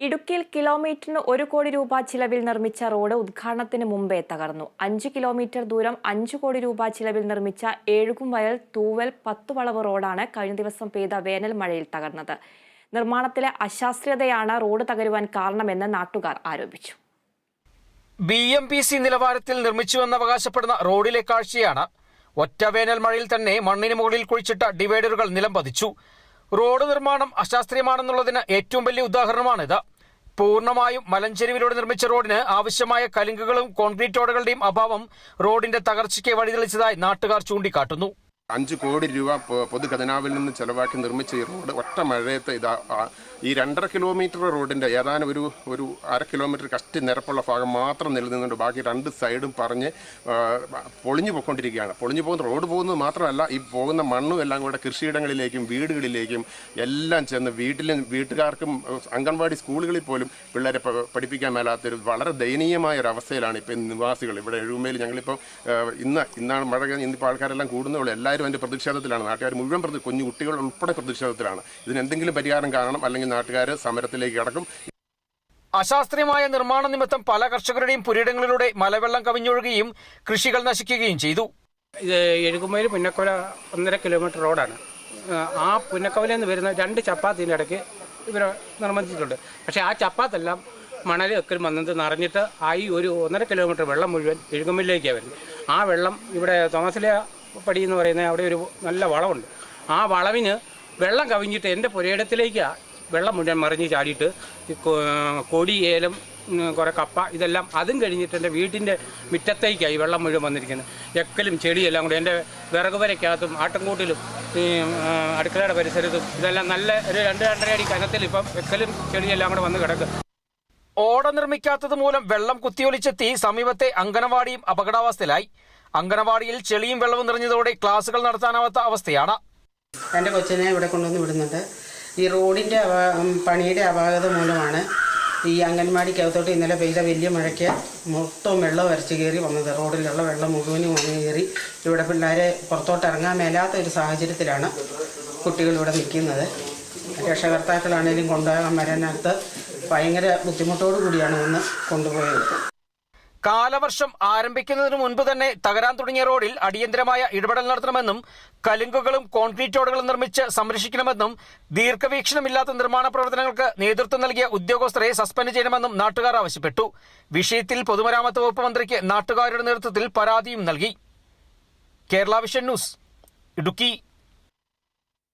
ഇടുക്കിയിൽ കിലോമീറ്ററിന് ഒരു കോടി രൂപ ചിലവിൽ നിർമ്മിച്ച റോഡ് ഉദ്ഘാടനത്തിന് മുമ്പേ തകർന്നു. അഞ്ച് കിലോമീറ്റർ ദൂരം അഞ്ചു കോടി രൂപ ചിലവിൽ നിർമ്മിച്ച ഏഴുകും വയൽ തൂവൽ പത്തുവളവ് റോഡാണ് കഴിഞ്ഞ ദിവസം പെയ്ത വേനൽ മഴയിൽ തകർന്നത്. നിർമ്മാണത്തിലെ അശാസ്ത്രീയതയാണ് റോഡ് തകരുവാൻ കാരണമെന്ന് നാട്ടുകാർ ആരോപിച്ചു. ബി എം പി സി നിലവാരത്തിൽ നിർമ്മിച്ചുവെന്ന് അവകാശപ്പെടുന്ന റോഡിലെ കാഴ്ചയാണ്. ഒറ്റ വേനൽ മഴയിൽ തന്നെ മണ്ണിന് മുകളിൽ കുഴിച്ചിട്ട ഡിവൈഡറുകൾ നിലം പതിച്ചു റോഡ് നിർമ്മാണം അശാസ്ത്രീയമാണെന്നുള്ളതിന് ഏറ്റവും വലിയ ഉദാഹരണമാണിത് പൂർണമായും മലഞ്ചെരുവിലൂടെ നിർമ്മിച്ച റോഡിന് ആവശ്യമായ കലുങ്കുകളും കോൺക്രീറ്റ് റോഡുകളുടെയും അഭാവം റോഡിന്റെ തകർച്ചയ്ക്ക് വഴിതെളിച്ചതായി നാട്ടുകാർ ചൂണ്ടിക്കാട്ടുന്നു. അഞ്ച് കോടി രൂപ പൊതുഖജനാവിൽ നിന്ന് ചെലവാക്കി നിർമ്മിച്ച ഈ റോഡ് ഒറ്റ മഴയത്തെ ഇതാ ഈ രണ്ടര കിലോമീറ്റർ റോഡിന്റെ ഏതാനും ഒരു ഒരു അര കിലോമീറ്റർ കഷ്ടി നിരപ്പുള്ള ഭാഗം മാത്രം നിലനിന്നുണ്ട്. ബാക്കി രണ്ട് സൈഡും പറഞ്ഞ് പൊളിഞ്ഞു പോയിക്കൊണ്ടിരിക്കുകയാണ്. പൊളിഞ്ഞു പോകുന്ന റോഡ് പോകുന്നത് മാത്രമല്ല ഈ പോകുന്ന മണ്ണും എല്ലാം കൂടെ കൃഷിയിടങ്ങളിലേക്കും വീടുകളിലേക്കും എല്ലാം ചെന്ന് വീട്ടിലും വീട്ടുകാർക്കും അംഗൻവാടി സ്കൂളുകളിൽ പോലും പിള്ളേരെ പഠിപ്പിക്കാൻ മേലാത്തൊരു വളരെ ദയനീയമായ ഒരു അവസ്ഥയിലാണ് ഇപ്പം നിവാസികൾ. ഇവിടെ എഴുമേൽ ഞങ്ങളിപ്പോൾ ഇന്ന് ഇന്നാണ് മഴ ഇന്നിപ്പോൾ ആൾക്കാരെല്ലാം കൂടുന്നുള്ളൂ എല്ലാവരും അതിന്റെ പ്രതിഷേധത്തിലാണ്. നാട്ടുകാർ മുഴുവൻ പ്രതി കുഞ്ഞു കുട്ടികൾ ഉൾപ്പെടെ പ്രതിഷേധത്തിലാണ്. ഇതിനെന്തെങ്കിലും പരിഹാരം കാണണം അല്ലെങ്കിൽ നാട്ടുകാർ സമരത്തിലേക്ക് കടക്കും. അശാസ്ത്രീയമായ നിർമ്മാണ നിമിത്തം പല കർഷകരുടെയും പുരയിടങ്ങളിലൂടെ മലവെള്ളം കവിഞ്ഞൊഴുകുകയും കൃഷികൾ നശിക്കുകയും ചെയ്തു. ഇത് എഴുകുമയിൽ പുന്നക്കവല ഒന്നര കിലോമീറ്റർ റോഡാണ്. ആ, ആ പുന്നക്കവലയിൽ നിന്ന് വരുന്ന രണ്ട് ചപ്പാത്തിന്റെ ഇടയ്ക്ക് ഇവർ നിർമ്മിച്ചിട്ടുണ്ട്. പക്ഷേ ആ ചപ്പാത്തെല്ലാം മണൽ ഒക്കെ വന്നത് നിറഞ്ഞിട്ട് ആയി ഒരു ഒന്നര കിലോമീറ്റർ വെള്ളം മുഴുവൻ എഴുകുമലിലേക്കാണ് വരുന്നത്. ആ വെള്ളം ഇവിടെ തോമസിലെ പടി എന്ന് പറയുന്ന അവിടെ ഒരു നല്ല വളമുണ്ട് ആ വളവിന് വെള്ളം കവിഞ്ഞിട്ട് എന്റെ പുരയിടത്തിലേക്കാണ് വെള്ളം മുഴുവൻ മറിഞ്ഞ് ചാടിയിട്ട് കൊടി ഏലം കുറേ കപ്പ ഇതെല്ലാം അതും കഴിഞ്ഞിട്ട് എന്റെ വീട്ടിന്റെ മുറ്റത്തേക്കായി വെള്ളം മുഴുവൻ വന്നിരിക്കുന്നത് എക്കലും ചെടിയെല്ലാം കൂടി എന്റെ വിറക് വരയ്ക്കകത്തും ആട്ടുംകൂട്ടിലും ഈ അടുക്കളയുടെ പരിസരത്തും ഇതെല്ലാം നല്ല ഒരു രണ്ട് രണ്ടര അടി കനത്തിൽ ഇപ്പം എക്കലും ചെടിയെല്ലാം കൂടെ വന്ന് കിടക്കും. ഓട നിർമ്മിക്കാത്തത് മൂലം വെള്ളം കുത്തിയൊലിച്ചെത്തി സമീപത്തെ അങ്കണവാടിയും അപകടാവസ്ഥയിലായി. അങ്കണവാടിയിൽ ചെളിയും വെള്ളവും നിറഞ്ഞതോടെ ക്ലാസുകൾ നടത്താനാവാത്ത അവസ്ഥയാണ്. എന്റെ കൊച്ചിനെ ഇവിടെ കൊണ്ടുവന്ന് വിടുന്നുണ്ട്. ഈ റോഡിന്റെ പണിയുടെ അപാകത മൂലമാണ് ഈ അംഗൻവാടിക്കകത്തോട്ട് ഇന്നലെ പെയ്ത വലിയ മഴയ്ക്ക് മൊത്തം വെള്ളം വരച്ച് കയറി വന്നത്. റോഡിലുള്ള വെള്ളം മുഴുവനും വന്നു കയറി. ഇവിടെ പിള്ളേരെ പുറത്തോട്ട് ഇറങ്ങാൻ മേലാത്ത ഒരു സാഹചര്യത്തിലാണ് കുട്ടികൾ ഇവിടെ നിൽക്കുന്നത്. രക്ഷകർത്താക്കളാണേലും കൊണ്ടുപോകാൻ വരാനകത്ത് ഭയങ്കര ബുദ്ധിമുട്ടോടു കൂടിയാണ് ഇന്ന് കൊണ്ടുപോയത്. കാലവർഷം ആരംഭിക്കുന്നതിന് മുൻപ് തന്നെ തകരാൻ തുടങ്ങിയ റോഡിൽ അടിയന്തരമായ ഇടപെടൽ നടത്തണമെന്നും കലുങ്കുകളും കോൺക്രീറ്റ് റോഡുകളും നിർമ്മിച്ച് സംരക്ഷിക്കണമെന്നും ദീർഘവീക്ഷണമില്ലാത്ത നിർമ്മാണ പ്രവർത്തനങ്ങൾക്ക് നേതൃത്വം നൽകിയ ഉദ്യോഗസ്ഥരെ സസ്പെൻഡ് ചെയ്യണമെന്നും നാട്ടുകാർ ആവശ്യപ്പെട്ടു. വിഷയത്തിൽ പൊതുമരാമത്ത് വകുപ്പ് മന്ത്രിക്ക് നാട്ടുകാരുടെ നേതൃത്വത്തിൽ പരാതിയും നൽകി. Kerala Vision News Idukki.